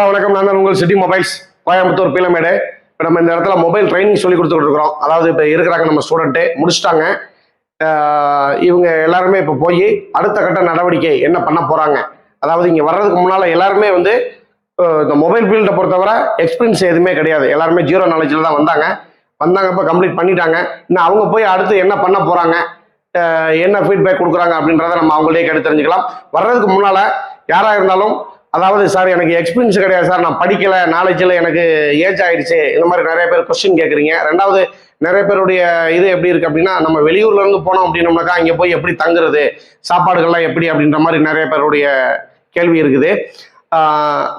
Hello வணக்கம். நான் உங்கள் சிட்டி மொபைல்ஸ் கோயம்புத்தூர் பீலமேடு. இப்போ நம்ம இந்த இடத்துல மொபைல் ட்ரைனிங் சொல்லி கொடுத்துட்டு இருக்கிறோம். அதாவது இப்போ இருக்கிறாங்க நம்ம ஸ்டூடெண்ட்டு முடிச்சிட்டாங்க. இவங்க எல்லாருமே இப்போ போய் அடுத்த கட்ட நடவடிக்கை என்ன பண்ண போகிறாங்க அதாவது இங்கே வர்றதுக்கு முன்னால் எல்லாருமே வந்து இந்த மொபைல் ஃபீல்டை பொறுத்தவரை எக்ஸ்பீரியன்ஸ் எதுவுமே கிடையாது. எல்லாருமே ஜீரோ நாலேஜில் தான் வந்தாங்க. வந்தாங்க இப்போ கம்ப்ளீட் பண்ணிட்டாங்க. இன்னும் அவங்க போய் அடுத்து என்ன பண்ண போகிறாங்க என்ன ஃபீட்பேக் கொடுக்குறாங்க அப்படின்றத நம்ம அவங்களே கேட்டு தெரிஞ்சுக்கலாம். வர்றதுக்கு முன்னால் யாராக இருந்தாலும் அதாவது சார் எனக்கு எக்ஸ்பீரியன்ஸ் கிடையாது சார். நான் படிக்கலை நாலேஜில் எனக்கு ஏஜ் ஆயிடுச்சு. இந்த மாதிரி நிறைய பேர் கொஸ்டின் கேட்குறீங்க ரெண்டாவது நிறைய பேருடைய இது எப்படி இருக்கு அப்படின்னா நம்ம வெளியூர்ல இருந்து போனோம் அப்படின்னோம்னாக்கா அங்கே போய் எப்படி தங்குறது சாப்பாடுகள்லாம் எப்படி அப்படின்ற மாதிரி நிறைய பேருடைய கேள்வி இருக்குது.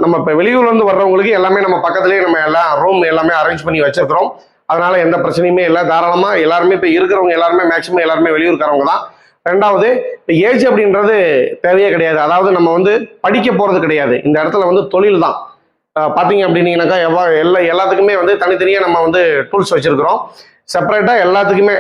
நம்ம இப்போ வெளியூர்லேருந்து வர்றவங்களுக்கு எல்லாமே நம்ம பக்கத்துலேயே நம்ம எல்லாம் ரூம் எல்லாமே அரேஞ்ச் பண்ணி வச்சிருக்கிறோம். அதனால எந்த பிரச்சனையுமே இல்லை. தாராளமாக எல்லாருமே இப்போ இருக்கிறவங்க எல்லாருமே மேக்ஸிமம் எல்லாருமே வெளியூர்காரவங்க தான். ரெண்டாவது இப்போ ஏஜ் அப்படின்றது தேவையே கிடையாது. அதாவது நம்ம வந்து படிக்க போகிறது கிடையாது. இந்த இடத்துல வந்து தொழில் தான். பார்த்தீங்க அப்படின்னீங்கன்னாக்கா எவ்வளோ எல்லா எல்லாத்துக்குமே வந்து தனித்தனியாக நம்ம வந்து டூல்ஸ் வச்சுருக்கிறோம். செப்பரேட்டாக எல்லாத்துக்குமே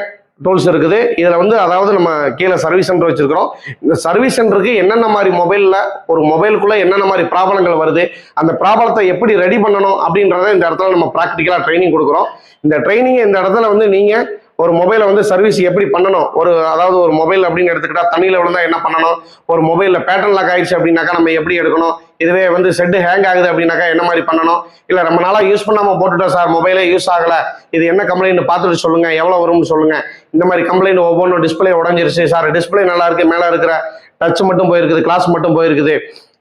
டூல்ஸ் இருக்குது. இதில் வந்து அதாவது நம்ம கீழே சர்வீஸ் சென்டர் வச்சுருக்கிறோம். இந்த சர்வீஸ் சென்டருக்கு என்னென்ன மாதிரி மொபைலில் ஒரு மொபைலுக்குள்ளே என்னென்ன மாதிரி ப்ராப்ளங்கள் வருது அந்த ப்ராப்ளத்தை எப்படி ரெடி பண்ணணும் அப்படின்றத இந்த இடத்துல நம்ம ப்ராக்டிக்கலாக ட்ரைனிங் கொடுக்குறோம். இந்த ட்ரைனிங் இந்த இடத்துல வந்து நீங்கள் ஒரு மொபைலை வந்து சர்வீஸ் எப்படி பண்ணணும்? ஒரு அதாவது ஒரு மொபைல் அப்படின்னு எடுத்துக்கிட்டா தண்ணியில் விழுந்தா என்ன பண்ணணும்? ஒரு மொபைலில் பேட்டர்ன் லாக் ஆயிடுச்சு அப்படின்னாக்கா நம்ம எப்படி எடுக்கணும்? இதுவே வந்து செட்டு ஹேங் ஆகுது அப்படின்னாக்கா என்ன மாதிரி பண்ணணும்? இல்லை ரொம்ப நாளாக யூஸ் பண்ணாமல் போட்டுட்டோம் சார் மொபைலே யூஸ் ஆகலை. இது என்ன கம்ப்ளைண்ட் பார்த்துட்டு சொல்லுங்கள் எவ்வளோ வரும்னு சொல்லுங்கள் இந்த மாதிரி கம்ப்ளைண்ட் ஒவ்வொன்றும் டிஸ்பிளே உடஞ்சிருச்சு சார் டிஸ்பிளே நல்லா இருக்கு மேலே இருக்கிற டச் மட்டும் போயிருக்குது கிளாஸ் மட்டும் போயிருக்குது.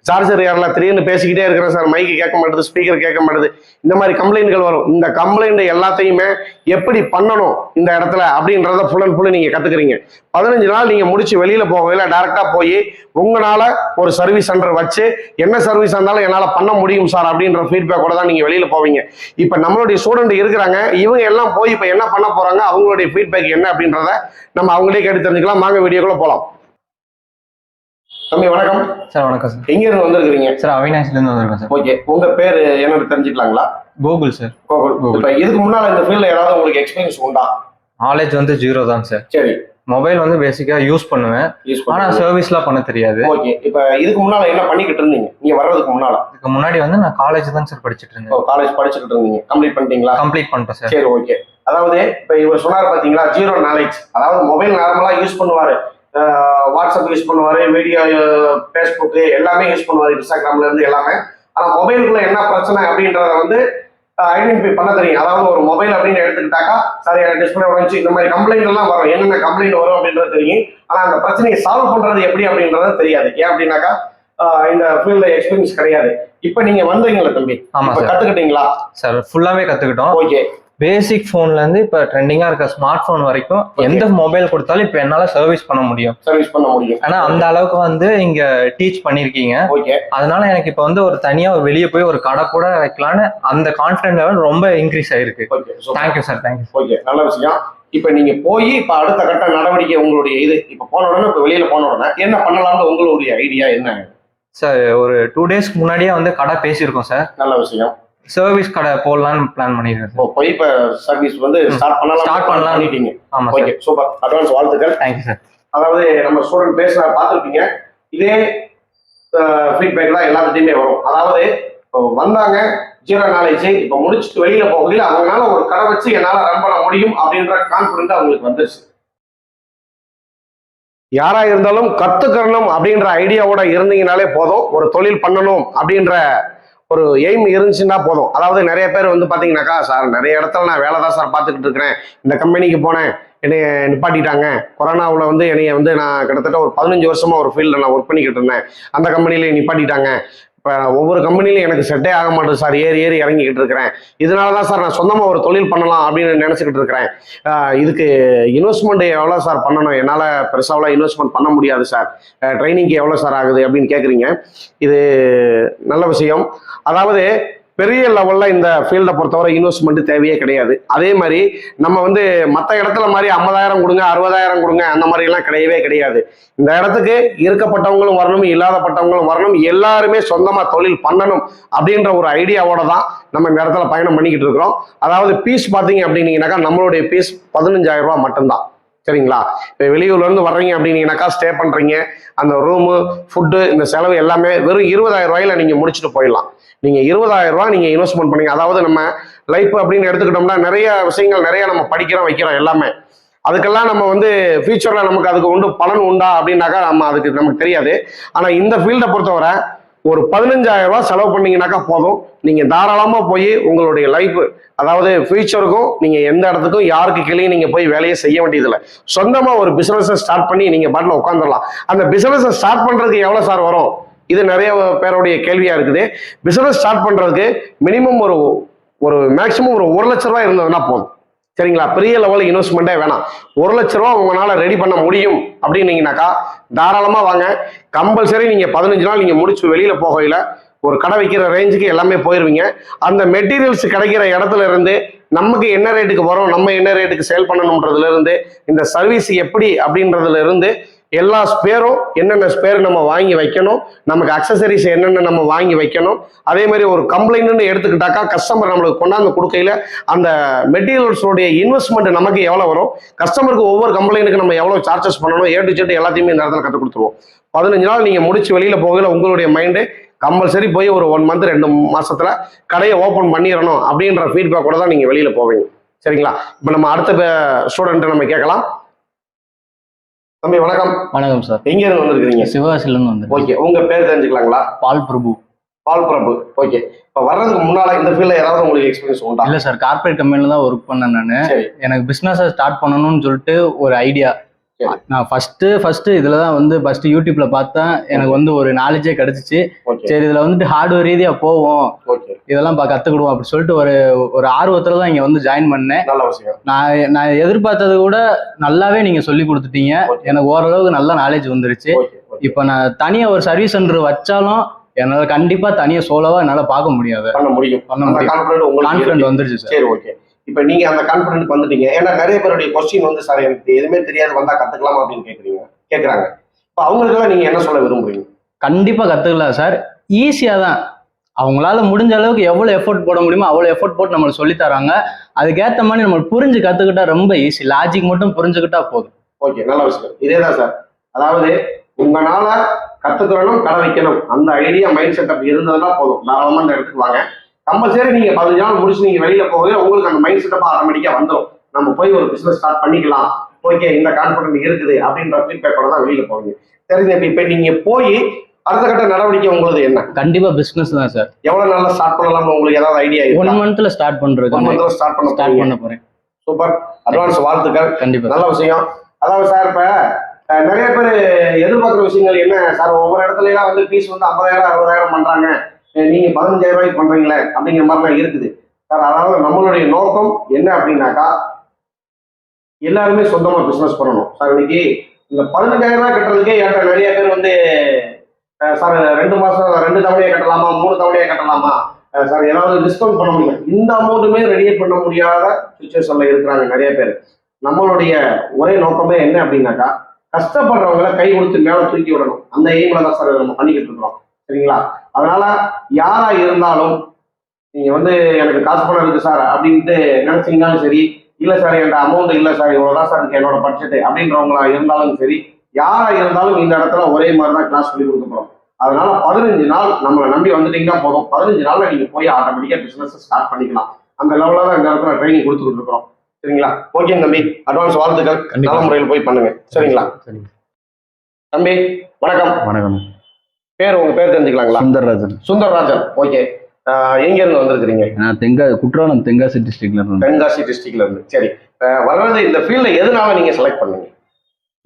சார்ஜர் யாரெல்லாம் திடீர்னு பேசிக்கிட்டே இருக்கிறேன் சார். மைக்கு கேட்க மாட்டேது ஸ்பீக்கர் கேட்க மாட்டேது. இந்த மாதிரி கம்ப்ளைண்ட்கள் வரும். இந்த கம்ப்ளைண்ட் எல்லாத்தையுமே எப்படி பண்ணணும் இந்த இடத்துல அப்படின்றத ஃபுல் அண்ட் ஃபுல்லு நீங்கள் கற்றுக்குறீங்க பதினஞ்சு நாள் நீங்கள் முடிச்சு வெளியில் போகவில்லை டேரெக்டாக போய் உங்களால் ஒரு சர்வீஸ் சென்டர் வச்சு என்ன சர்வீஸ் இருந்தாலும் என்னால் பண்ண முடியும் சார் அப்படின்ற ஃபீட்பேக்கோட தான் நீங்கள் வெளியில் போவீங்க. இப்போ நம்மளுடைய ஸ்டூடெண்ட் இருக்கிறாங்க. இவங்க எல்லாம் போய் இப்போ என்ன பண்ண போகிறாங்க அவங்களுடைய ஃபீட்பேக் என்ன அப்படின்றத நம்ம அவங்களே கேட்டு தெரிஞ்சுக்கலாம். வாங்க வீடியோக்குள்ளே போகலாம் தம்பி வணக்கம். சார் வணக்கம் சார். எங்க இருந்து வந்திருக்கிறீங்க? சார் அவினாஷ்லேருந்து வந்திருக்கேன் சார். ஓகே. உங்க பேர் என்னன்னு தெரிஞ்சுக்கலாங்களா? Google sir. கோகுல் கோகுல். இப்ப இதுக்கு முன்னால இந்த ஃபீல்ட்ல ஏதாவது உங்களுக்கு எக்ஸ்பீரியன்ஸ் உண்டா? நாலேஜ் வந்து ஜீரோ தான் சார். சரி. மொபைல் வந்து பேசிக்காக யூஸ் பண்ணுவேன். பண்ணி சர்வீஸ்லாம் பண்ண தெரியாது. ஓகே. இப்ப இதுக்கு முன்னால என்ன பண்ணிக்கிட்டு இருந்தீங்க? நீங்க வர்றதுக்கு முன்னால? இதுக்கு முன்னாடி வந்து நான் காலேஜ் தான் சார் படிச்சுட்டு இருந்தேன். காலேஜ் படிச்சுக்கிட்டு இருந்தீங்க. கம்ப்ளீட் பண்ணிட்டீங்களா? கம்ப்ளீட் பண்ணிட்டேன் சார். சரி ஓகே. அதாவது இப்ப இவர் சொன்னார் பாத்தீங்களா? ஜீரோ நாலேஜ் அதாவது மொபைல் நார்மலா யூஸ் பண்ணுவாரு. வாட்ஸ்அப் யூஸ் பண்ணுவாரு வீடியோ ஃபேஸ்புக் எல்லாமே யூஸ் பண்ணுவாரு இன்ஸ்டாகிராம்ல இருந்து எல்லாமே. ஆனா மொபைலுக்குள்ள என்ன பிரச்சனை அப்படின்றத வந்து ஐடென்டிஃபை பண்ண தெரியும். அதாவது ஒரு மொபைல் அப்படின்னு எடுத்துக்கிட்டாக்கா சரி டிஸ்பிளே உடஞ்சி இந்த மாதிரி கம்ப்ளைண்ட் எல்லாம் வரும். என்னென்ன கம்ப்ளைண்ட் வரும் அப்படின்றது தெரியும். ஆனா அந்த பிரச்சனையை சால்வ் பண்றது எப்படி அப்படின்றது தெரியாது. ஏன் அப்படின்னாக்கா இந்த ஃபீல்ட்ல எக்ஸ்பீரியன்ஸ் கிடையாது. இப்போ நீங்க வந்தீங்களா தம்பி. சார் கத்துக்கிட்டீங்களா? சார் ஃபுல்லாகவே கற்றுக்கிட்டோம் ஓகே பேசிக் ஃபோன்லேருந்து இப்போ ட்ரெண்டிங்காக இருக்க ஸ்மார்ட் ஃபோன் வரைக்கும் எந்த மொபைல் கொடுத்தாலும் இப்போ என்னால் சர்வீஸ் பண்ண முடியும். சர்வீஸ் பண்ண முடியும். ஆனால் அந்த அளவுக்கு வந்து இங்கே டீச் பண்ணியிருக்கீங்க ஓகே அதனால எனக்கு இப்போ வந்து ஒரு தனியாக வெளியே போய் ஒரு கடை கூட வைக்கலான்னு அந்த கான்ஃபிடன்ட் லெவல் ரொம்ப இன்க்ரீஸ் ஆயிருக்கு. Okay thank you sir thank you okay நல்ல விஷயம். இப்போ நீங்க போய் இப்போ அடுத்த கட்ட நடவடிக்கை உங்களுடைய இது. இப்போ போன உடனே இப்போ வெளியில போன உடனே என்ன பண்ணலாம்னு உங்களுடைய ஐடியா என்ன? சார் ஒரு டூ டேஸ்க்கு முன்னாடியே வந்து கடை பேசியிருக்கோம் சார் நல்ல விஷயம். சர்வீஸ் கடை போடலான்னு பிளான் பண்ணியிருக்கேன் இப்போ போய் இப்போ சர்வீஸ் வந்து ஸ்டார்ட் பண்ணலாம் Start பண்ணலாம். பண்ணிட்டீங்க. ஆமாம் ஓகே சூப்பர் அட்வான்ஸ் வாழ்த்துக்கள். தேங்க்யூ சார் அதாவது நம்ம ஸ்டூடெண்ட் பேச பார்த்துருப்பீங்க. இதே ஃபீட்பேக் தான் எல்லாத்துட்டையுமே வரும். அதாவது வந்தாங்க ஜீரோ நாலேஜ் இப்போ முடிச்சுட்டு வெளியில போகையில் அவங்களால ஒரு கடை வச்சு என்னால் ரன் பண்ண முடியும் அப்படின்ற கான்ஃபிடென்ட் அவங்களுக்கு வந்துருச்சு. யாரா இருந்தாலும் கத்துக்கறணும் அப்படின்ற ஐடியாவோட இருந்தீங்கனாலே போதும். ஒரு தொழில் பண்ணணும் அப்படின்ற ஒரு எய்ம் இருந்துச்சுன்னா போதும். அதாவது நிறைய பேர் வந்து பாத்தீங்கன்னாக்கா சார் நிறைய இடத்துல நான் வேலை தான் சார் பார்த்துக்கிட்டு இருக்கிறேன். இந்த கம்பெனிக்கு போனேன். என்னைய நிப்பாட்டிட்டாங்க. கொரோனாவில் வந்து என்னைய வந்து நான் கிட்டத்தட்ட ஒரு பதினஞ்சு வருஷமா ஒரு ஃபீல்டில் நான் ஒர்க் பண்ணிக்கிட்டு இருந்தேன். அந்த கம்பெனிலே நிப்பாட்டிட்டாங்க. இப்போ ஒவ்வொரு கம்பெனிலையும் எனக்கு செட்டே ஆக மாட்டேது சார் ஏறி ஏறி இறங்கிக்கிட்டு இருக்கிறேன். இதனால தான் சார் நான் சொந்தமாக ஒரு தொழில் பண்ணலாம் அப்படின்னு நினச்சிக்கிட்டு இருக்கிறேன். இதுக்கு இன்வெஸ்ட்மெண்ட் எவ்வளோ சார் பண்ணணும்? என்னால் பெருசாவெல்லாம் இன்வெஸ்ட்மெண்ட் பண்ண முடியாது சார் ட்ரைனிங்க்கு எவ்வளோ சார் ஆகுது அப்படின்னு கேட்குறீங்க இது நல்ல விஷயம். அதாவது பெரிய லெவலில் இந்த ஃபீல்டை பொறுத்தவரை இன்வெஸ்ட்மெண்ட் தேவையே கிடையாது. அதே மாதிரி நம்ம வந்து மற்ற இடத்துல மாதிரி ஐம்பதாயிரம் கொடுங்க அறுபதாயிரம் கொடுங்க அந்த மாதிரிலாம் கிடையவே கிடையாது. இந்த இடத்துக்கு இருக்கப்பட்டவங்களும் வரணும் இல்லாதப்பட்டவங்களும் வரணும் எல்லாருமே சொந்தமாக தொழில் பண்ணணும் அப்படின்ற ஒரு ஐடியாவோட தான் நம்ம இந்த இடத்துல பயணம் பண்ணிக்கிட்டு இருக்கிறோம். அதாவது பீஸ் பார்த்தீங்க அப்படின்னீங்கன்னாக்கா நம்மளுடைய பீஸ் பதினஞ்சாயிரம் ரூபா மட்டும்தான். சரிங்களா? இப்போ வெளியூர்ல இருந்து வர்றீங்க அப்படின்னீங்கனாக்கா ஸ்டே பண்றீங்க? அந்த ரூமு ஃபுட்டு இந்த செலவு எல்லாமே வெறும் இருபதாயிரம் ரூபாயில நீங்க முடிச்சுட்டு போயிடலாம். நீங்க இருபதாயிரம் ரூபாய் நீங்க இன்வெஸ்ட்மெண்ட் பண்ணீங்க. அதாவது நம்ம லைஃப் அப்படின்னு எடுத்துக்கிட்டோம்னா நிறைய விஷயங்கள் நிறைய நம்ம படிக்கிறோம் வைக்கிறோம் எல்லாமே. அதுக்கெல்லாம் நம்ம வந்து ஃபியூச்சர்ல நமக்கு அதுக்கு உண்டு பலன் உண்டா அப்படின்னாக்கா நம்ம அதுக்கு நமக்கு தெரியாது. ஆனா இந்த ஃபீல்டை பொறுத்தவரை ஒரு பதினஞ்சாயிரம் ரூபாய் செலவு பண்ணீங்கன்னாக்கா போதும். நீங்க தாராளமா போய் உங்களுடைய லைஃப் அதாவது ஃபியூச்சருக்கும் நீங்க எந்த இடத்துக்கும் யாருக்கு கீழே நீங்க போய் வேலையை செய்ய வேண்டியதில்லை. சொந்தமா ஒரு பிசினஸை ஸ்டார்ட் பண்ணி நீங்க பாட்டில் உட்காந்துடலாம் அந்த பிசினஸை ஸ்டார்ட் பண்றதுக்கு எவ்வளவு சார் வரும்? இது நிறைய பேருடைய கேள்வியா இருக்குது. பிசினஸ் ஸ்டார்ட் பண்றதுக்கு மினிமம் ஒரு ஒரு மேக்சிமம் ஒரு ஒரு லட்ச ரூபாய் இருந்ததுன்னா போதும். சரிங்களா? பெரிய லெவலில் இன்வெஸ்ட்மெண்ட்டே வேணாம். ஒரு லட்ச ரூபா உங்களால் ரெடி பண்ண முடியும் அப்படின்னீங்கனாக்கா தாராளமாக வாங்க. கம்பல்சரி நீங்கள் பதினஞ்சு நாள் நீங்கள் முடிச்சு வெளியில் போகையில் ஒரு கடை வைக்கிற ரேஞ்சுக்கு எல்லாமே போயிடுவீங்க அந்த மெட்டீரியல்ஸ் கிடைக்கிற இடத்துல இருந்து நமக்கு என்ன ரேட்டுக்கு வரும் நம்ம என்ன ரேட்டுக்கு சேல் பண்ணணுன்றதுலேருந்து இந்த சர்வீஸ் எப்படி அப்படின்றதுல இருந்து எல்லா ஸ்பேரும் என்னென்ன ஸ்பேர் நம்ம வாங்கி வைக்கணும் நமக்கு அக்சசரிஸ் என்னென்ன நம்ம வாங்கி வைக்கணும் அதே மாதிரி ஒரு கம்ப்ளைண்ட்னு எடுத்துக்கிட்டாக்கா கஸ்டமர் நம்மளுக்கு கொண்டாந்து கொடுக்கையில அந்த மெட்டீரியல்ஸோடைய இன்வெஸ்ட்மெண்ட் நமக்கு எவ்வளோ வரும் கஸ்டமருக்கு ஒவ்வொரு கம்ப்ளைண்ட்டுக்கு நம்ம எவ்வளோ சார்ஜஸ் பண்ணணும் ஏ டு எல்லாத்தையுமே இந்த இடத்துல கற்றுக் கொடுத்துருவோம். பதினஞ்சு நாள் நீங்கள் முடிச்சு வெளியில் போகல உங்களுடைய மைண்டு கம்பல்சரி போய் ஒரு ஒன் மந்த் ரெண்டு மாசத்துல கடையை ஓப்பன் பண்ணிடணும் அப்படின்ற ஃபீட்பேக்கோட தான் நீங்கள் வெளியில் போவீங்க. சரிங்களா? இப்போ நம்ம அடுத்த ஸ்டூடெண்ட்டை நம்ம கேட்கலாம். தம்பி வணக்கம். வணக்கம் சார். எங்க இருந்து வந்திருக்கிறீங்க? சிவகாசிலேருந்து வந்து ஓகே உங்க பேர் தெரிஞ்சுக்கலாங்களா? பால் பிரபு. பால் பிரபு. ஓகே. இப்போ வர்றதுக்கு முன்னால இந்த ஃபீல்ட்ல ஏதாவது உங்களுக்கு எக்ஸ்பீரியன்ஸ் உண்டா? இல்ல சார். கார்ப்பரேட் கம்பெனில தான் ஒர்க் பண்ணேன் நான். எனக்கு பிசினஸ் ஸ்டார்ட் பண்ணணும்னு சொல்லிட்டு ஒரு ஐடியா. நான் ஃபர்ஸ்ட் ஃபர்ஸ்ட் இதுல தான் வந்து ஃபர்ஸ்ட் யூடியூப்ல பார்த்தேன் எனக்கு வந்து ஒரு நாலேஜே கிடைச்சிச்சு. சரி இதுல வந்துட்டு ஹார்ட்வேர் ரீதியா போவோம். இதெல்லாம் பா கத்துக்கிடுவோம் அப்படி சொல்லிட்டு ஒரு ஒரு ஆர்வத்துல தான் இங்க வந்து ஜாயின் பண்ணேன். நான் நான் எதிர்பார்த்தது கூட நல்லாவே நீங்க சொல்லி கொடுத்துட்டீங்க. எனக்கு ஓரளவுக்கு நல்ல நாலேஜ் வந்துருச்சு. இப்போ நான் தனியா ஒரு சர்வீஸ் சென்டர் வச்சாலும் என்னால கண்டிப்பா தனியா சோலோவா என்னால பார்க்க முடியாது. பண்ண முடியும். கான்ஃபிடன்ட். வந்துருச்சு சார் சரி ஓகே இப்போ நீங்க அந்த கான்ஃபிடன்ட் வந்துட்டீங்க. ஏன்னா நிறைய பேருடைய கொஸ்டின் வந்து சார் எனக்கு எதுவுமே தெரியாது வந்தா கத்துக்கலாமா? அப்படின்னு கேக்குறீங்க. கேக்குறாங்க. இப்போ அவங்களுக்கெல்லாம் நீங்க என்ன சொல்ல விரும்புறீங்க? கண்டிப்பா கத்துக்கலாம் சார். ஈஸியா தான். அவங்களால முடிஞ்ச அளவுக்கு எவ்வளவு எஃபோர்ட் போட முடியுமோ அவ்வளவு எஃபோர்ட் போட்டு நம்மளுக்கு சொல்லி தராங்க. அதுக்கேத்த மாதிரி நம்ம புரிஞ்சு கத்துக்கிட்டா ரொம்ப ஈஸி லாஜிக் மட்டும் புரிஞ்சுக்கிட்டா போதும். ஓகே நல்ல விஷயம். இதே தான் சார். அதாவது உங்களால கத்துக்கிறணும் கடை வைக்கணும். அந்த ஐடியா மைண்ட் செட்டப் இருந்ததுன்னா போதும். தாராளமா இந்த இடத்துக்கு வாங்க. கம்பல்சரி நீங்க பதினஞ்சு நாள் முடிச்சு நீங்க வெளியில போகவே உங்களுக்கு அந்த மைண்ட் செட்டப் ஆட்டோமேட்டிக்கா வந்துடும் நம்ம போய் ஒரு பிசினஸ் ஸ்டார்ட் பண்ணிக்கலாம். ஓகே இந்த கான்ஃபிடன்ட் இருக்குது அப்படின்ற ஃபீட்பேக்கோட தான் வெளியில போவீங்க. சரிங்க இப்ப நீங்க போய் அடுத்த கட்ட நடவடிக்கை உங்களுக்கு என்ன? கண்டிப்பா பிசினஸ் தான் சார் எவ்வளவு நாள்ல ஸ்டார்ட் பண்ணலாம்னு உங்களுக்கு ஏதாவது ஐடியா ஒன் மந்த்ல ஸ்டார்ட் ஒன் பண்றது மந்த்ல ஸ்டார்ட் பண்ண ஸ்டார்ட் பண்ண போறேன். சூப்பர் அட்வான்ஸ் வாழ்த்துக்கள். கண்டிப்பா நல்ல விஷயம். அதாவது சார் இப்ப நிறைய பேர் எதிர்பார்க்குற விஷயங்கள் என்ன? சார் ஒவ்வொரு இடத்துல எல்லாம் வந்து ஃபீஸ் வந்து ஐம்பதாயிரம் அறுபதாயிரம் பண்றாங்க. நீங்க பதினஞ்சாயிரம் ரூபாய்க்கு பண்றீங்களே அப்படிங்கிற மாதிரிலாம் இருக்குது. சார் அதாவது நம்மளுடைய நோக்கம் என்ன அப்படின்னாக்கா எல்லாருமே சொந்தமா பிசினஸ் பண்ணணும். சார் இன்னைக்கு இந்த பதினஞ்சாயிரம் ரூபாய் கட்டுறதுக்கே என்கிட்ட நிறைய பேர் வந்து சார் ரெண்டு மாசம் ரெண்டு தவணையை கட்டலாமா மூணு தவணையை கட்டலாமா? சார் ஏதாவது டிஸ்கவுண்ட் பண்ண முடியும்? இந்த அமௌண்ட்டுமே ரெடி பண்ண முடியாத சுச்சுவேஷன்ல இருக்கிறாங்க நிறைய பேர். நம்மளுடைய ஒரே நோக்கமே என்ன அப்படின்னாக்கா கஷ்டப்படுறவங்களை கை கொடுத்து மேலே தூக்கி விடணும். அந்த எய்மில் தான் சார் நம்ம பண்ணிக்கிட்டு இருக்கிறோம். சரிங்களா? அதனால யாரா இருந்தாலும் நீங்க வந்து எனக்கு காசு பணம் இருக்கு சார் அப்படின்ட்டு நினைச்சீங்கன்னாலும் சரி இல்ல சார் என்கிட்ட அமௌண்ட் இல்ல சார் இவ்வளவுதான் சார் என்னோட பட்ஜெட் அப்படின்றவங்களா இருந்தாலும் சரி யாரா இருந்தாலும் இந்த இடத்துல ஒரே மாதிரி தான் கிளாஸ் சொல்லி கொடுக்கப்படும் அதனால பதினஞ்சு நாள் நம்மளை நம்பி வந்துட்டீங்கன்னா போதும். பதினஞ்சு நாள்ல நீங்க போய் ஆட்டோமேட்டிக்கா பிசினஸ் ஸ்டார்ட் பண்ணிக்கலாம். அந்த லெவலில் தான் இந்த இடத்துல ட்ரைனிங் கொடுத்துக்கிட்டு இருக்கிறோம். சரிங்களா? ஓகே தம்பி. அட்வான்ஸ் வாழ்த்துக்கள். நல்ல முறையில் போய் பண்ணுங்க. சரிங்களா? சரிங்க. தம்பி வணக்கம். வணக்கம். பேர் உங்க பேர் தெரிஞ்சுக்கலாங்களா? சுந்தர்ராஜன். சுந்தரராஜன். ஓகே. எங்க இருந்து வந்திருக்கிறீங்க? நான் தெங்கா குற்றாலம் தென்காசி டிஸ்ட்ரிக்ட்ல இருந்து தென்காசி டிஸ்ட்ரிக்ட்ல இருந்து. சரி. வர்றது இந்த ஃபீல்ட்ல எதனால நீங்க செலக்ட் பண்ணீங்க?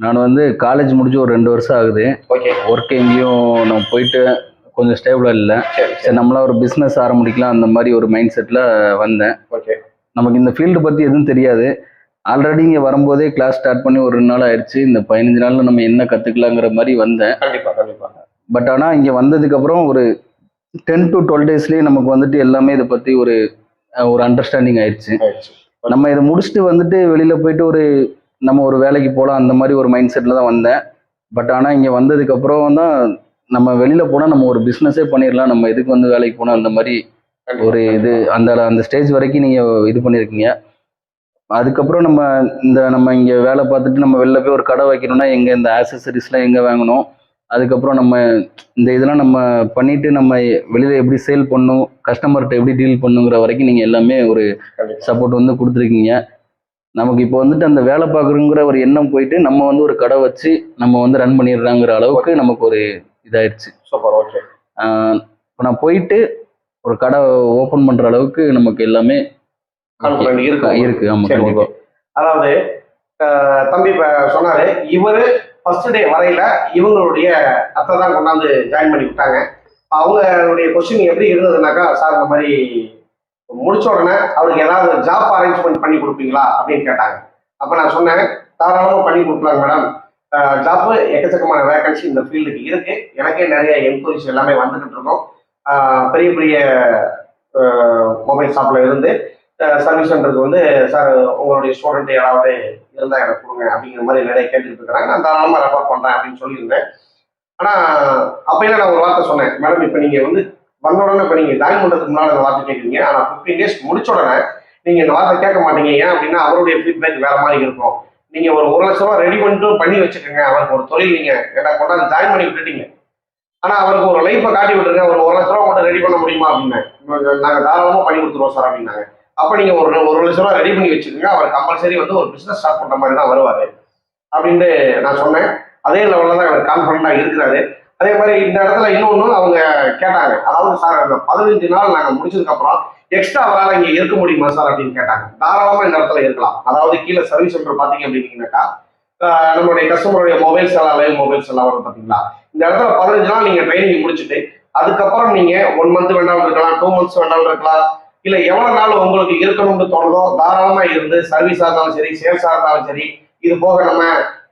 நான் வந்து காலேஜ் முடிச்சு ஒரு ரெண்டு வருஷம் ஆகுது. ஓகே. ஒர்க் எங்கேயும் நான் போயிட்டு கொஞ்சம் ஸ்டேபிளாக இல்லை. சரி நம்மளா ஒரு பிஸ்னஸ் ஆரம்பிக்கலாம் அந்த மாதிரி ஒரு மைண்ட் செட்டில் வந்தேன். ஓகே. நமக்கு இந்த ஃபீல்டு பற்றி எதுவும் தெரியாது. ஆல்ரெடி இங்கே வரும்போதே கிளாஸ் ஸ்டார்ட் பண்ணி ஒரு ரெண்டு நாள் ஆயிடுச்சு. இந்த பதினஞ்சு நாளில் நம்ம என்ன கற்றுக்கலாங்கிற மாதிரி வந்தேன். கண்டிப்பா கண்டிப்பா. பட் ஆனால் இங்கே வந்ததுக்கப்புறம் ஒரு டென் டு டுவெல் டேஸ்லேயே நமக்கு வந்துட்டு எல்லாமே இதை பற்றி ஒரு ஒரு அண்டர்ஸ்டாண்டிங் ஆயிடுச்சு. நம்ம இதை முடிச்சுட்டு வந்துட்டு வெளியில் போயிட்டு ஒரு நம்ம ஒரு வேலைக்கு போகலாம் அந்த மாதிரி ஒரு மைண்ட் செட்டில் தான் வந்தேன். பட் ஆனால் இங்கே வந்ததுக்கப்புறம் தான் நம்ம வெளியில் போனால் நம்ம ஒரு பிஸ்னஸே பண்ணிடலாம் நம்ம எதுக்கு வந்து வேலைக்கு போனால் அந்த மாதிரி. ஒரு இது அந்த அந்த ஸ்டேஜ் வரைக்கும் நீங்கள் இது பண்ணியிருக்கீங்க அதுக்கப்புறம் நம்ம இந்த நம்ம இங்கே வேலை பார்த்துட்டு நம்ம வெளில போய் ஒரு கடை வைக்கணும்னா எங்கே இந்த ஆக்சசரிஸ்லாம் எங்கே வாங்கணும்? அதுக்கப்புறம் நம்ம இந்த இதெல்லாம் நம்ம பண்ணிட்டு நம்ம வெளியில் எப்படி சேல் பண்ணணும் கஸ்டமர்கிட்ட எப்படி டீல் பண்ணுங்கிற வரைக்கும் நீங்கள் எல்லாமே ஒரு சப்போர்ட் வந்து கொடுத்துருக்கீங்க. நமக்கு இப்போ வந்துட்டு அந்த வேலை பார்க்குறோங்கிற ஒரு எண்ணம் போயிட்டு நம்ம வந்து ஒரு கடை வச்சு நம்ம வந்து ரன் பண்ணிடுறாங்கிற அளவுக்கு நமக்கு ஒரு இதாயிருச்சு. சூப்பர் ஓகே இப்போ நான் போயிட்டு ஒரு கடை ஓப்பன் பண்ணுற அளவுக்கு நமக்கு எல்லாமே இருக்கு. இருக்கு. கண்டிப்பாக ஓகே அதாவது தம்பி இப்ப சொன்னாரு இவரு ஃபர்ஸ்ட் டே வரையில இவங்களுடைய அத்தை தான் கொண்டாந்து ஜாயின் பண்ணி விட்டாங்க. அவங்களுடைய கொஸ்டின் எப்படி இருந்ததுனாக்கா சார் இந்த மாதிரி முடிச்ச உடனே அவருக்கு ஏதாவது ஜாப் அரேஞ்ச்மெண்ட் பண்ணி கொடுப்பீங்களா அப்படின்னு கேட்டாங்க. அப்ப நான் சொன்னேன் தாராளமாக பண்ணி கொடுக்கலாம் மேடம் ஜாப் எக்கச்சக்கமான வேகன்சி இந்த ஃபீல்டுக்கு இருக்கு. எனக்கே நிறைய என்கொயரிஸ் எல்லாமே வந்துகிட்டு இருக்கோம். பெரிய பெரிய மொபைல் ஷாப்ல இருந்து சர்வீஸ் சென்டருக்கு வந்து சார் உங்களுடைய ஸ்டூடெண்ட் யாராவது இருந்தால் எனக்கு கொடுங்க அப்படிங்கிற மாதிரி நிறைய கேட்டுட்டு இருக்கிறாங்க. நான் தாராளமாக ரெஃபர் பண்ணுறேன் அப்படின்னு சொல்லியிருந்தேன். ஆனால் அப்பயும் நான் ஒரு வார்த்தை சொன்னேன். மேடம் இப்போ நீங்கள் வந்து வந்த உடனே இப்போ நீங்கள் ஜாயின் பண்ணுறதுக்கு முன்னால் இந்த வார்த்தை கேட்குறீங்க ஆனால் ஃபிஃப்டீன் டேஸ் முடிச்ச உடனே நீங்கள் இந்த வார்த்தை கேட்க மாட்டீங்க. ஏன் அப்படின்னா அவருடைய ஃபீட்பேக் வேற மாதிரி இருக்கும். நீங்கள் ஒரு ஒரு லட்ச ரூபா ரெடி பண்ணிட்டு பண்ணி வச்சுக்கோங்க. அவருக்கு ஒரு தொழில் நீங்கள் என்ன கொண்டாந்து ஜாயின் பண்ணி விட்டுட்டீங்க. ஆனால் அவருக்கு ஒரு லைஃப்பை காட்டி விட்டுருங்க. ஒரு ஒரு லட்ச ரூபா மட்டும் ரெடி பண்ண முடியுமா? அப்படின்னு நாங்கள் தாராளமாக பண்ணி கொடுத்துருவோம் சார் அப்படின்னாங்க. அப்போ நீங்கள் ஒரு ஒரு லட்ச ரூபா ரெடி பண்ணி வச்சுக்கோங்க அவர் கம்பல்சரி வந்து ஒரு பிஸ்னஸ் ஸ்டார்ட் பண்ணுற மாதிரி தான் வருவாரு. அப்படின்ட்டு நான் சொன்னேன். அதே லெவலில் தான் அவர் கான்ஃபிடண்டா இருக்கிறாரு. அதே மாதிரி இந்த இடத்துல இன்னொன்று அவங்க கேட்டாங்க. அதாவது சார் அந்த பதினஞ்சு நாள் நாங்கள் முடிச்சதுக்கப்புறம் எக்ஸ்ட்ரா அவரால் இங்கே இருக்க முடியுமா சார் அப்படின்னு கேட்டாங்க. தாராளமாக இந்த இடத்துல இருக்கலாம். அதாவது கீழே சர்வீஸ் சென்டர் பார்த்தீங்க அப்படின்னீங்கன்னாக்கா நம்மளுடைய கஸ்டமருடைய மொபைல்ஸ் எல்லாம் லைவ் மொபைல்ஸ் எல்லாம் வரும் பார்த்தீங்களா? இந்த இடத்துல பதினஞ்சு நாள் நீங்கள் ட்ரைனிங் முடிச்சுட்டு அதுக்கப்புறம் நீங்கள் ஒன் மந்த் வேண்டாம் இருக்கலாம் டூ மந்த்ஸ் வேண்டாம் இருக்கலாம். இல்ல எவ்வளவு நாள் உங்களுக்கு இருக்கணும்னு தோணுதோ தாராளமா இருந்து சர்வீஸா இருந்தாலும் சரி சேல்ஸா இருந்தாலும் சரி இது போக நம்ம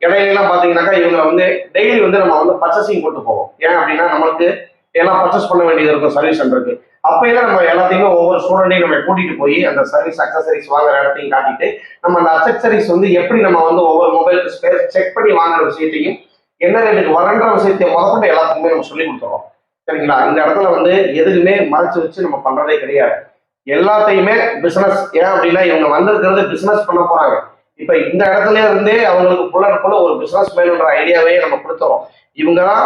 இடையிலாம் பாத்தீங்கன்னாக்கா இவங்க வந்து டெய்லி வந்து நம்ம வந்து பர்ச்சேசிங் கொண்டு போவோம். ஏன் அப்படின்னா நம்மளுக்கு எல்லாம் பர்ச்சேஸ் பண்ண வேண்டியது இருக்கும் சர்வீஸ் சென்டருக்கு அப்பையில நம்ம எல்லாத்தையுமே ஒவ்வொரு ஸ்டூடெண்ட்டையும் நம்ம கூட்டிட்டு போய் அந்த சர்வீஸ் அக்சசரிஸ் வாங்குற இடத்தையும் காட்டிட்டு நம்ம அந்த அக்சசரிஸ் வந்து எப்படி நம்ம வந்து ஒவ்வொரு மொபைலுக்கு ஸ்பேஸ் செக் பண்ணி வாங்குற விஷயத்தையும் என்ன ரேட்டுக்கு வரன்ற விஷயத்தை முதற்கொண்டு எல்லாத்துக்குமே நம்ம சொல்லி கொடுத்துருவோம் சரிங்களா? இந்த இடத்துல வந்து எதுவுமே மறைச்சு வச்சு நம்ம பண்றதே கிடையாது. எல்லாத்தையுமே பிசினஸ் ஏன் அப்படின்னா இவங்க வந்திருக்கிறது பிசினஸ் பண்ண போறாங்க. இப்ப இந்த இடத்துல இருந்தே அவங்களுக்கு புள்ள போல ஒரு பிசினஸ் மேனுன்ற ஐடியாவே நம்ம கொடுத்துறோம். இவங்க தான்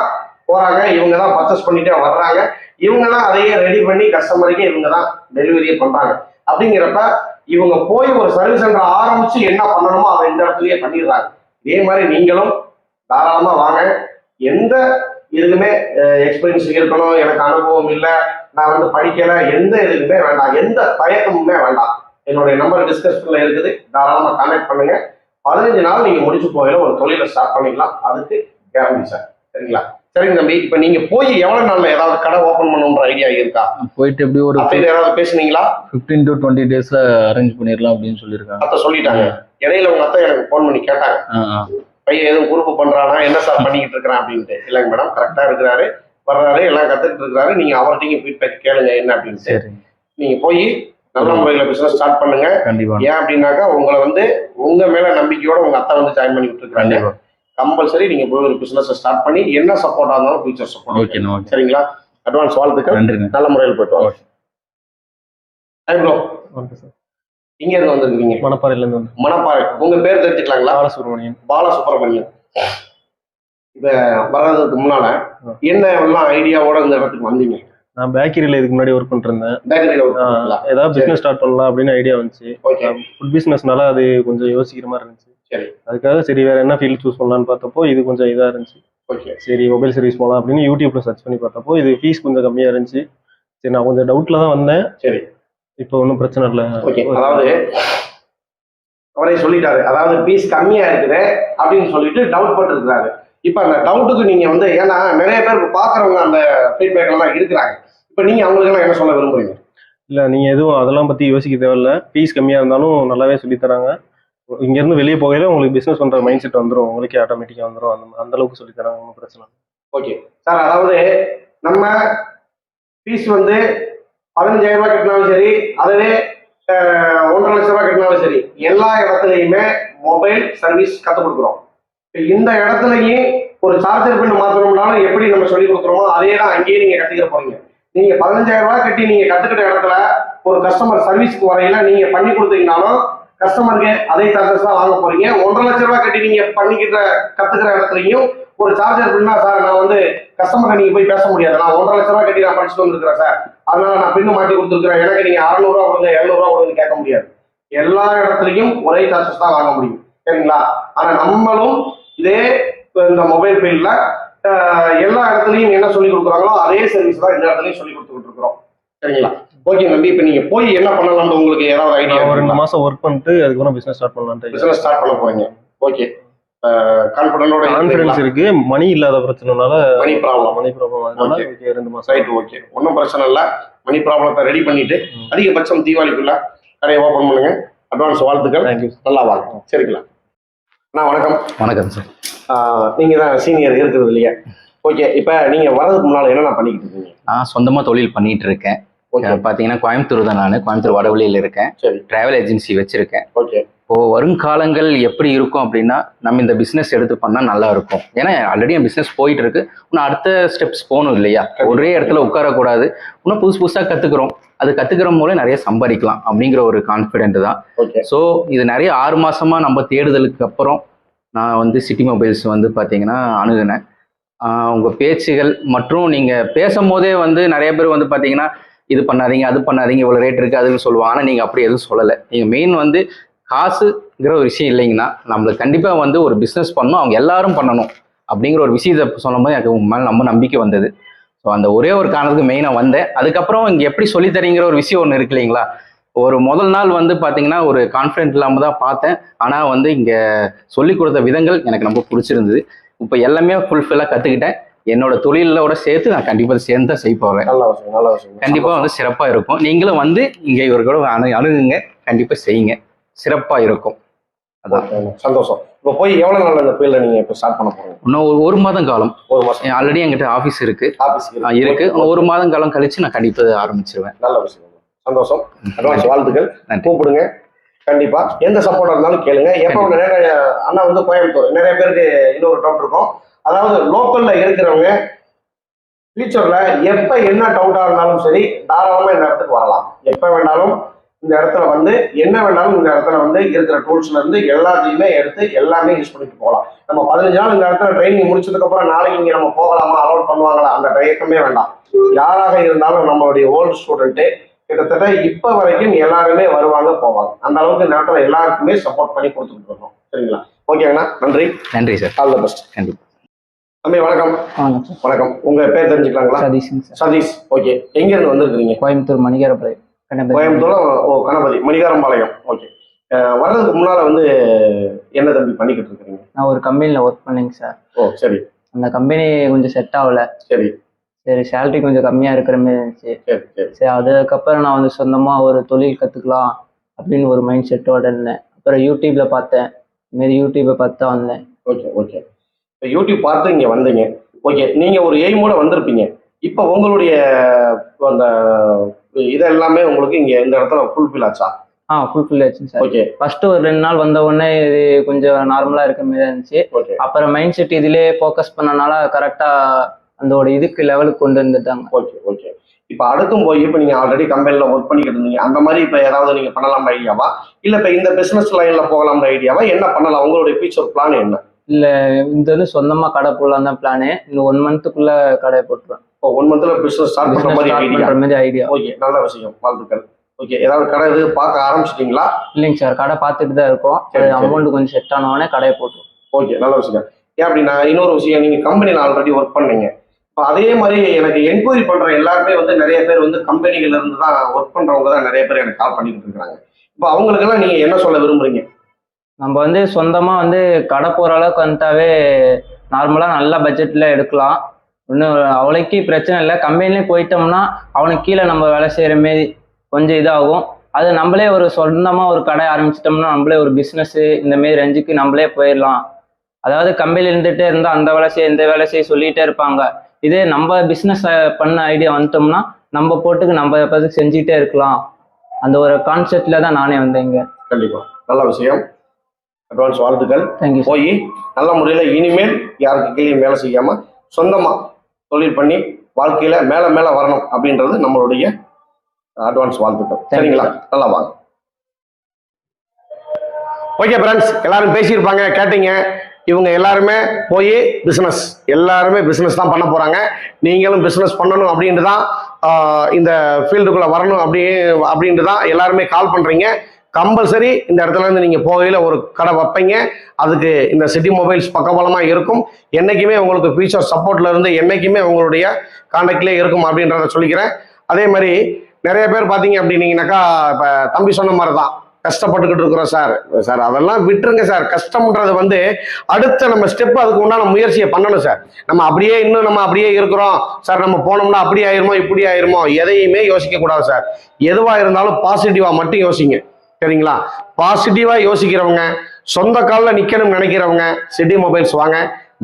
போறாங்க இவங்க தான் பர்ச்சேஸ் பண்ணிட்டே வர்றாங்க. இவங்க தான் அதையே ரெடி பண்ணி கஸ்டமருக்கு இவங்க தான் டெலிவரியே பண்றாங்க. அப்படிங்கிறப்ப இவங்க போய் ஒரு சர்வீஸ் சென்டர் ஆரம்பிச்சு என்ன பண்ணணுமோ அதை இந்த இடத்துலயே பண்ணிடுறாங்க. இதே மாதிரி நீங்களும் தாராளமா வாங்க. எந்த இதுக்குமே எக்ஸ்பீரியன்ஸ் இருக்கணும். எனக்கு அனுபவம் இல்லை. நான் வந்து படிக்கல. எந்த இதுக்குமே வேண்டாம். எந்த தயக்கமுமே வேண்டாம். என்னுடைய நம்பர் டிஸ்கஷன்ல இருக்குது. தாராளமா கான்டாக்ட் பண்ணுங்க. பதினஞ்சு நாள் நீங்க முடிச்சு போயில ஒரு தொழிலை ஸ்டார்ட் பண்ணிக்கலாம். அதுக்கு கேரண்டி சார் சரிங்களா? சரிங்க தம்பி. இப்ப நீங்க போய் எவ்வளவு நாள்ல ஏதாவது கடை ஓபன் பண்ணணுன்ற ஐடியா இருக்கா? போயிட்டு எப்படி ஒரு ஏதாவது பேசுனீங்களா? ஃபிஃப்டீன் டு டுவெண்ட்டி டேஸ்ல அரேஞ்ச் பண்ணிடலாம் அப்படின்னு சொல்லியிருக்காங்க. அத்தை சொல்லிட்டாங்க. இடையில உங்க அத்தை எனக்கு ஃபோன் பண்ணி கேட்டாங்க. பையன் எதுவும் குறுப்பு பண்றானா என்ன சார் பண்ணிக்கிட்டு இருக்கிறான் அப்படின்ட்டு. இல்லைங்க மேடம் கரெக்டா இருக்கிறாரு வர்றாரு எல்லாம் கத்துக்கிட்டு இருக்கிறாரு. நீங்க அவர்கிட்டயும் ஃபீட்பேக் கேளுங்க என்ன அப்படின்ட்டு. சரி. நீங்க போய் நல்ல முறையில பிசினஸ் ஸ்டார்ட் பண்ணுங்க. கண்டிப்பா. ஏன் அப்படின்னாக்கா உங்களை வந்து உங்க மேல நம்பிக்கையோட உங்க அத்தை வந்து ஜாயின் பண்ணி விட்டுருக்காங்க கண்டிப்பா. கம்பல்சரி நீங்க போய் ஒரு பிசினஸ் ஸ்டார்ட் பண்ணி என்ன சப்போர்ட்டா இருந்தாலும் ஃபியூச்சர் சப்போர்ட் ஓகே சரிங்களா? அட்வான்ஸ் வாழ்த்துக்கள். நல்ல முறையில் போயிட்டு வாங்க. இங்க இருந்து வந்திருக்கீங்க? மணப்பாறையிலேருந்து வந்து மணப்பாறை. உங்க பேர் தெரிஞ்சுக்கலாங்களா? பாலசுப்ரமணியன். பாலசுப்ரமணியன். இப்ப வர்றதுக்கு முன்னால என்ன எல்லாம் ஐடியாவோட இந்த இடத்துக்கு வந்தீங்க? நான் பேக்கரியில் இதுக்கு முன்னாடி ஒர்க் பண்ணிருந்தேன்? ஏதாவது பிஸ்னஸ் ஸ்டார்ட் பண்ணலாம் அப்படின்னு ஐடியா வந்துச்சு. ஓகே ஃபுட் பிஸ்னஸ்னால அது கொஞ்சம் யோசிக்கிற மாதிரி இருந்துச்சு. சரி. அதுக்காக சரி வேற என்ன ஃபீல்ட் சூஸ் பண்ணலான்னு பார்த்தப்போ இது கொஞ்சம் இதாக இருந்துச்சு. ஓகே சரி மொபைல் சர்வீஸ் போகலாம் அப்படின்னு யூடியூப்ல சர்ச் பண்ணி பார்த்தப்போ இது ஃபீஸ் கொஞ்சம் கம்மியாக இருந்துச்சு. சரி நான் கொஞ்சம் டவுட்ல தான் வந்தேன். சரி. இப்போ ஒன்றும் பிரச்சனை இல்லை. ஓகே அதாவது அவரே சொல்லிட்டாரு. அதாவது பீஸ் கம்மியா இருக்குது அப்படின்னு சொல்லிட்டு டவுட் பட்டிருக்கிறாரு. இப்ப அந்த டவுட்டுக்கு நீங்க வந்து ஏன்னா நிறைய பேர் பாக்குறவங்க அந்த ஃபீட்பேக் எல்லாம் இருக்கிறாங்க. இப்ப நீங்க அவங்களுக்கு எல்லாம் என்ன சொல்ல விரும்புறீங்க? இல்லை நீங்கள் எதுவும் அதெல்லாம் பற்றி யோசிக்க தேவையில்ல. ஃபீஸ் கம்மியாக இருந்தாலும் நல்லாவே சொல்லித் தராங்க. இங்கேருந்து வெளியே போகையில உங்களுக்கு பிஸ்னஸ் பண்ணுற மைண்ட் செட் வந்துடும் உங்களுக்கே ஆட்டோமேட்டிக்காக வந்துடும் அந்த அந்த அளவுக்கு சொல்லித் தராங்க. ஒன்றும் பிரச்சனை ஓகே. சார் அதாவது நம்ம ஃபீஸ் வந்து பதினஞ்சாயிரம் ரூபாய் கட்டினாலும் சரி அதுவே ஒன்றரை லட்ச ரூபாய் கட்டினாலும் சரி எல்லா இடத்துலையுமே மொபைல் சர்வீஸ் கற்றுக் கொடுக்குறோம். இந்த இடத்துலையும் ஒரு சார்ஜர் பின் மாற்றணும்னாலும் எப்படி நம்ம சொல்லி கொடுக்குறோமோ அதே தான் அங்கேயே நீங்க கத்துக்கிற போறீங்க. நீங்க பதினஞ்சாயிரம் ரூபாய் கட்டி நீங்க கத்துக்கிட்ட இடத்துல ஒரு கஸ்டமர் சர்வீஸ்க்கு வரையில நீங்க பண்ணி கொடுத்தீங்கனாலும் கஸ்டமருக்கு அதே சார்ஜஸ் தான் வாங்க போறீங்க. ஒன்றரை லட்ச ரூபாய் கட்டி நீங்க பண்ணிக்கிட்ட கத்துக்கிற இடத்துலையும் ஒரு சார்ஜர் பின்னா சார் நான் வந்து கஸ்டமரை நீங்க போய் பேச முடியாது. நான் ஒன்றரை லட்ச ரூபாய் கட்டி நான் படிச்சுட்டு வந்திருக்கிறேன் சார். அதனால நான் பின்னு மாட்டி கொடுத்துருக்கிறேன். எனக்கு நீங்க அறநூறுவா கொடுங்க எழுநூறுவா கொடுங்க கேட்க முடியாது. எல்லா இடத்துலையும் ஒரே சார்ஜஸ் தான் வாங்க முடியும். சரிங்களா? ஆனா நம்மளும் இதே இந்த மொபைல் ஃபீல்ட்ல எல்லா இடத்துலையும் என்ன சொல்லி கொடுக்குறாங்களோ அதே சர்வீஸ் தான் இந்த இடத்துலையும் சொல்லி கொடுத்துக்கிட்டு இருக்கிறோம். சரிங்களா? ஓகே நம்பி இப்போ நீங்க போய் என்ன பண்ணலாம்னு உங்களுக்கு ஏதாவது ஐடியா ஒரு ரெண்டு மாசம் ஒர்க் பண்ணிட்டு அதுக்கப்புறம் பிசினஸ் ஸ்டார்ட் பண்ணலான்ட்டு பிசினஸ் ஸ்டார்ட் பண்ண போறீங்க. ஓகே கான்ஃபிடன்ஸ் இருக்கு. மணி இல்லாத பிரச்சனைனால மணி ப்ராப்ளம் மணி ப்ராப்ளம் ரெண்டு மாசம் ரைட் ஓகே ஒன்றும் பிரச்சனை இல்லை. மணி ப்ராப்ளத்தை ரெடி பண்ணிட்டு. அதிகபட்சம் தீபாவளிக்குள்ள கடையை ஓப்பன் பண்ணுங்க. அட்வான்ஸ் வாழ்த்துக்கள். தேங்க்யூ நல்லா வாங்க சரிங்களா? அண்ணா வணக்கம். வணக்கம் சார் ஆஹ் நீங்க தான் சீனியர் இருக்கிறது இல்லையா? ஓகே இப்போ நீங்க வர்றதுக்கு முன்னால என்னென்ன பண்ணிக்கிட்டு இருக்கீங்க? நான் சொந்தமா தொழில் பண்ணிட்டு இருக்கேன். ஓகே அஹ் பாத்தீங்கன்னா கோயம்புத்தூர் தான் நான். கோயம்புத்தூர் வடவழியில் இருக்கேன். சரி. டிராவல் ஏஜென்சி வச்சிருக்கேன். ஓகே இப்போ வருங்காலங்கள் எப்படி இருக்கும் அப்படின்னா நம்ம இந்த பிசினஸ் எடுத்து பண்ணா நல்லா இருக்கும். ஏன்னா ஆல்ரெடி என் பிசினஸ் போயிட்டு இருக்கு இன்னும் அடுத்த ஸ்டெப்ஸ் போகணும் இல்லையா? ஒரே இடத்துல உட்காரக்கூடாது. இன்னும் புதுசு புதுசா கத்துக்கிறோம். அது கத்துக்கிற மூலம் நிறைய சம்பாதிக்கலாம் அப்படிங்கிற ஒரு கான்ஃபிடென்ட் தான். ஸோ இது நிறைய ஆறு மாசமா நம்ம தேடுதலுக்கு அப்புறம் நான் வந்து சிட்டி மொபைல்ஸ் வந்து பார்த்தீங்கன்னா அணுகுனேன். ஆஹ் உங்க பேச்சுகள் மற்றும் நீங்க பேசும்போதே வந்து நிறைய பேர் வந்து பார்த்தீங்கன்னா இது பண்ணாதீங்க அது பண்ணாதீங்க இவ்வளோ ரேட் இருக்கு அதுன்னு சொல்லுவாங்க. ஆனால் நீங்கள் அப்படி எதுவும் சொல்லலை. நீங்கள் மெயின் வந்து காசுங்கிற ஒரு விஷயம் இல்லைங்கன்னா நம்மளுக்கு கண்டிப்பாக வந்து ஒரு பிஸ்னஸ் பண்ணணும் அவங்க எல்லாரும் பண்ணணும் அப்படிங்கிற ஒரு விஷயத்தை சொல்லும்போது எனக்கு உங்க மேலே நம்ம நம்பிக்கை வந்தது. ஸோ அந்த ஒரே ஒரு காரணத்துக்கு மெயினாக வந்தேன். அதுக்கப்புறம் இங்கே எப்படி சொல்லித் தரீங்கிற ஒரு விஷயம் ஒன்று இருக்கு இல்லைங்களா? ஒரு முதல் நாள் வந்து பார்த்தீங்கன்னா ஒரு கான்ஃபிடென்ட் இல்லாமல் தான் பார்த்தேன். ஆனால் வந்து இங்கே சொல்லி கொடுத்த விதங்கள் எனக்கு ரொம்ப பிடிச்சிருந்தது. இப்போ எல்லாமே ஃபுல்ஃபில்லாக கற்றுக்கிட்டேன் என்னோட தொழிலோட சேர்த்து நான் கண்டிப்பாக சேர்ந்து தான் செய்ய போகிறேன் கண்டிப்பாக வந்து சிறப்பாக இருக்கும். நீங்களும் வந்து இங்கே இவர்களோட அணு அணுகுங்க. கண்டிப்பாக செய்யுங்க. சிறப்பாக இருக்கும். அதான். சந்தோஷம். இப்போ போய் எவ்வளவு நாள் இந்த ஃபீல்ட நீங்க இப்போ ஸ்டார்ட் பண்ண போறீங்க? இன்னும் ஒரு ஒரு மாதம் காலம். ஒரு மாசம். ஆல்ரெடி என்கிட்ட ஆஃபீஸ் இருக்கு. ஆபீஸ் ஆ, இருக்கு. ஒரு மாதம் காலம் கழிச்சு நான் கண்டிப்பாக ஆரம்பிச்சிருவேன். நல்ல விஷயம். சந்தோஷம். அட்வான்ஸ் வாழ்த்துக்கள். கூப்பிடுங்க. கண்டிப்பா. எந்த சப்போர்ட் இருந்தாலும் கேளுங்க. எப்போ நிறைய அண்ணா வந்து கோயம்புத்தூர். நிறைய பேருக்கு இன்னொரு டவுட் இருக்கும். அதாவது லோக்கல்ல இருக்கிறவங்க ஃபியூச்சர்ல எப்ப என்ன டவுட்டா இருந்தாலும் சரி தாராளமா இந்த இடத்துக்கு வரலாம். எப்ப வேணாலும் இந்த இடத்துல வந்து என்ன வேணாலும் இந்த இடத்துல வந்து இருக்கிற டூல்ஸ்ல இருந்து எல்லாத்தையுமே எடுத்து எல்லாமே யூஸ் பண்ணிட்டு போகலாம். நம்ம பதினஞ்சு நாள் இந்த இடத்துல ட்ரைனிங் முடிச்சதுக்கு அப்புறம் நாளைக்கு இங்க நம்ம போகலாமா? அலோட் பண்ணுவாங்களா? அந்த தயக்கமே வேண்டாம். யாராக இருந்தாலும் நம்மளுடைய ஓல்டு ஸ்டூடெண்ட்டு கிட்டத்தட்ட இப்ப வரைக்கும் எல்லாருமே வருவாங்க போவாங்க. அந்த அளவுக்கு இந்த இடத்துல எல்லாருக்குமே சப்போர்ட் பண்ணி கொடுத்துட்டு இருக்கோம். சரிங்களா? ஓகேங்கண்ணா நன்றி. நன்றி சார் ஆல் த பெஸ்ட் கண்டிப்பாக தம்பி வணக்கம். வணக்கம் உங்க பேர் தெரிஞ்சுக்கலாங்களா? சார் சதீஷ். ஓகே எங்க இருந்து வந்திருக்கிறீங்க? கோயம்புத்தூர் மணிகரப்பாளையம் கோயம்புத்தூர்ல ஓ கணபதி மணிகாரம்பாளையம். ஓகே வர்றதுக்கு முன்னால வந்து என்ன தம்பி பண்ணிக்கிட்டு இருக்கிறீங்க? நான் ஒரு கம்பெனியில் ஒர்க் பண்ணேங்க சார் ஓ சரி. அந்த கம்பெனி கொஞ்சம் செட் ஆகல. சரி. சரி சேலரி கொஞ்சம் கம்மியாக இருக்கிற மாதிரி இருந்துச்சு. சரி சரி. சரி அதுக்கப்புறம் நான் வந்து சொந்தமாக ஒரு தொழில் கற்றுக்கலாம் அப்படின்னு ஒரு மைண்ட் செட்டோட இருந்தேன். அப்புறம் யூடியூப்ல பார்த்தேன். இதுமாரி யூடியூப்பை பார்த்து தான் வந்தேன். ஓகே ஓகே இப்போ யூடியூப் பார்த்து இங்கே வந்தீங்க. ஓகே நீங்கள் ஒரு எய்மோட வந்திருப்பீங்க. இப்போ உங்களுடைய அந்த இது எல்லாமே உங்களுக்கு இங்கே இந்த இடத்துல ஃபுல்ஃபில் ஆச்சா? ஆ ஃபுல்ஃபில் ஆச்சுங்க சார். ஓகே ஃபர்ஸ்ட் ஒரு ரெண்டு நாள் வந்த உடனே இது கொஞ்சம் நார்மலாக இருக்க மாதிரி இருந்துச்சு. அப்புறம் மைண்ட் செட் இதுலேயே ஃபோக்கஸ் பண்ணனால கரெக்டாக அந்த இதுக்கு லெவலுக்கு கொண்டு வந்துட்டாங்க. ஓகே ஓகே இப்போ அடுத்தும் போய் இப்போ நீங்கள் ஆல்ரெடி கம்பெனியில் ஒர்க் பண்ணிக்கிட்டு இருந்தீங்க. அந்த மாதிரி இப்போ ஏதாவது நீங்கள் பண்ணலாம் ஐடியாவா இல்லை இப்போ இந்த பிஸ்னஸ் லைனில் போகலாம் ஐடியாவா என்ன பண்ணலாம்? உங்களுடைய ஃபியூச்சர் பிளான் என்ன? இது வந்து சொந்தமாக கடை போடலாம் தான் பிளானு இந்த ஒன் மந்த்துக்குள்ள கடை போட்டுருவேன். ஒன் மந்த்தில் பிஸ்னஸ் ஸ்டார்ட் Business மாதிரி ஐடியா பண்ற மாதிரி ஐடியா ஓகே நல்ல விஷயம் வாழ்த்துக்கள். ஓகே ஏதாவது கடை இது பார்க்க ஆரம்பிச்சிட்டிங்களா? இல்லைங்க சார் கடை பார்த்துட்டு தான் இருக்கோம். அமௌண்ட் கொஞ்சம் செட் ஆன உடனே கடையை போட்டுருவோம். ஓகே நல்ல விஷயம். ஏன் அப்படின்னா இன்னொரு விஷயம் நீங்கள் கம்பெனியில் ஆல்ரெடி ஒர்க் பண்ணீங்க. இப்போ அதே மாதிரி எனக்கு என்கொயரி பண்ணுற எல்லாருமே வந்து நிறைய பேர் வந்து கம்பெனிகள்ல இருந்து தான் ஒர்க் பண்ணுறவங்க தான் நிறைய பேர் எனக்கு கால் பண்ணிட்டு இருக்காங்க. இப்போ அவங்களுக்கெல்லாம் நீங்கள் என்ன சொல்ல விரும்புறீங்க? நம்ம வந்து சொந்தமாக வந்து கடை போகிற அளவுக்கு வந்துட்டாவே நார்மலாக நல்ல பட்ஜெட்டில் எடுக்கலாம். இன்னும் அவளைக்கு பிரச்சனை இல்லை. கம்பெனிலே போயிட்டோம்னா அவனுக்கு கீழே நம்ம வேலை செய்கிற மாரி கொஞ்சம் இதாகும். அது நம்மளே ஒரு சொந்தமாக ஒரு கடை ஆரம்பிச்சிட்டோம்னா நம்மளே ஒரு பிஸ்னஸ்ஸு இந்த மாரி ரேஞ்சுக்கு நம்மளே போயிடலாம். அதாவது கம்பெனியில் இருந்துகிட்டே இருந்தால் அந்த வேலை செய்ய இந்த வேலை செய்ய சொல்லிகிட்டே இருப்பாங்க. இதே நம்ம பிஸ்னஸ் பண்ண ஐடியா வந்துட்டோம்னா நம்ம போட்டுக்கு நம்ம பதுக்கு செஞ்சுக்கிட்டே இருக்கலாம். அந்த ஒரு கான்செப்டில் தான் நானே வந்தேன் இங்கே. கண்டிப்பாக நல்ல விஷயம். அட்வான்ஸ் வாழ்த்துக்கள். தேங்க்யூ போய் நல்ல முறையில் இனிமேல் யாருக்கு கீழே வேலை செய்யாமல் சொந்தமாக தொழில் பண்ணி வாழ்க்கையில் மேலே மேலே வரணும் அப்படின்றது நம்மளுடைய அட்வான்ஸ் வாழ்த்துக்கள். சரிங்களா? நல்லா வாங்க. ஓகே ஃப்ரெண்ட்ஸ் எல்லாரும் பேசியிருப்பாங்க கேட்டீங்க. இவங்க எல்லாருமே போய் பிஸ்னஸ் எல்லாருமே பிஸ்னஸ் தான் பண்ண போறாங்க. நீங்களும் பிஸ்னஸ் பண்ணணும் அப்படின்ட்டு தான் இந்த ஃபீல்டுக்குள்ள வரணும் அப்படி அப்படின்ட்டு தான் எல்லாருமே கால் பண்றீங்க. கம்பல்சரி இந்த இடத்துல இருந்து நீங்கள் போகையில் ஒரு கடை வைப்பீங்க. அதுக்கு இந்த சிட்டி மொபைல்ஸ் பக்கபலமாக இருக்கும். என்னைக்குமே உங்களுக்கு ஃபியூச்சர் சப்போர்ட்ல இருந்து என்றைக்குமே உங்களுடைய கான்டாக்ட்லேயே இருக்கும் அப்படின்றத சொல்லிக்கிறேன். அதே மாதிரி நிறைய பேர் பார்த்தீங்க அப்படின்னீங்கனாக்கா இப்போ தம்பி சொன்ன மாதிரி தான் கஷ்டப்பட்டுக்கிட்டு இருக்கிறோம் சார். சார் அதெல்லாம் விட்டுருங்க சார். கஷ்டம்ன்றது வந்து அடுத்த நம்ம ஸ்டெப் அதுக்கு உண்டான முயற்சியை பண்ணணும் சார். நம்ம அப்படியே இன்னும் நம்ம அப்படியே இருக்கிறோம். சார் நம்ம போனோம்னா அப்படி ஆயிருமோ இப்படி ஆயிருமோ எதையுமே யோசிக்க கூடாது சார். எதுவாக இருந்தாலும் பாசிட்டிவாக மட்டும் யோசிங்க. சரிங்களா? பாசிட்டிவா யோசிக்கிறவங்க சொந்த காலில் நிற்கணும்னு நினைக்கிறவங்க சிட்டி மொபைல்ஸ் வாங்க.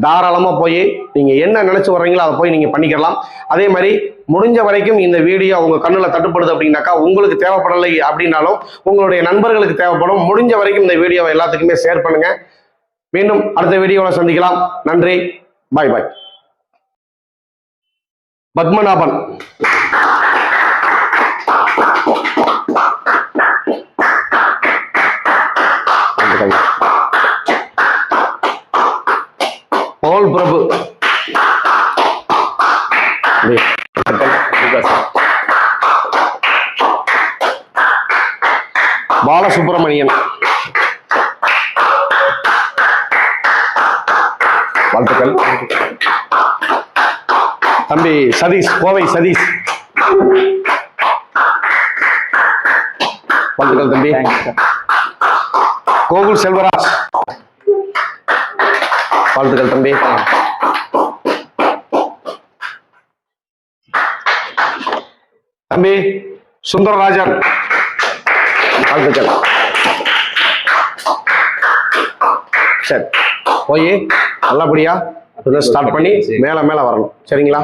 தாராளமாக போய் நீங்கள் என்ன நினச்சி வர்றீங்களோ அதை போய் நீங்கள் பண்ணிக்கலாம். அதே மாதிரி முடிஞ்ச வரைக்கும் இந்த வீடியோ உங்க கண்ணில் தட்டுப்படுது அப்படின்னாக்கா உங்களுக்கு தேவைப்படலை அப்படின்னாலும் உங்களுடைய நண்பர்களுக்கு தேவைப்படும். முடிஞ்ச வரைக்கும் இந்த வீடியோவை எல்லாத்துக்குமே ஷேர் பண்ணுங்க. மீண்டும் அடுத்த வீடியோவில் சந்திக்கலாம். நன்றி. பாய் பாய் பத்மநாபன். பவுல் பிரபு. பாலசுப்ரமணியன். வாழ்த்துக்கள். தம்பி சதீஷ் கோவை சதீஷ். வாழ்த்துக்கள் தம்பி. கோகுல் செல்வராஜ். வாழ்த்துக்கள் தம்பி. தம்பி சுந்தரராஜன். வாழ்த்துக்கள். சரி. போய் நல்லபடியா ஸ்டார்ட் பண்ணி மேல மேல வரணும். சரிங்களா?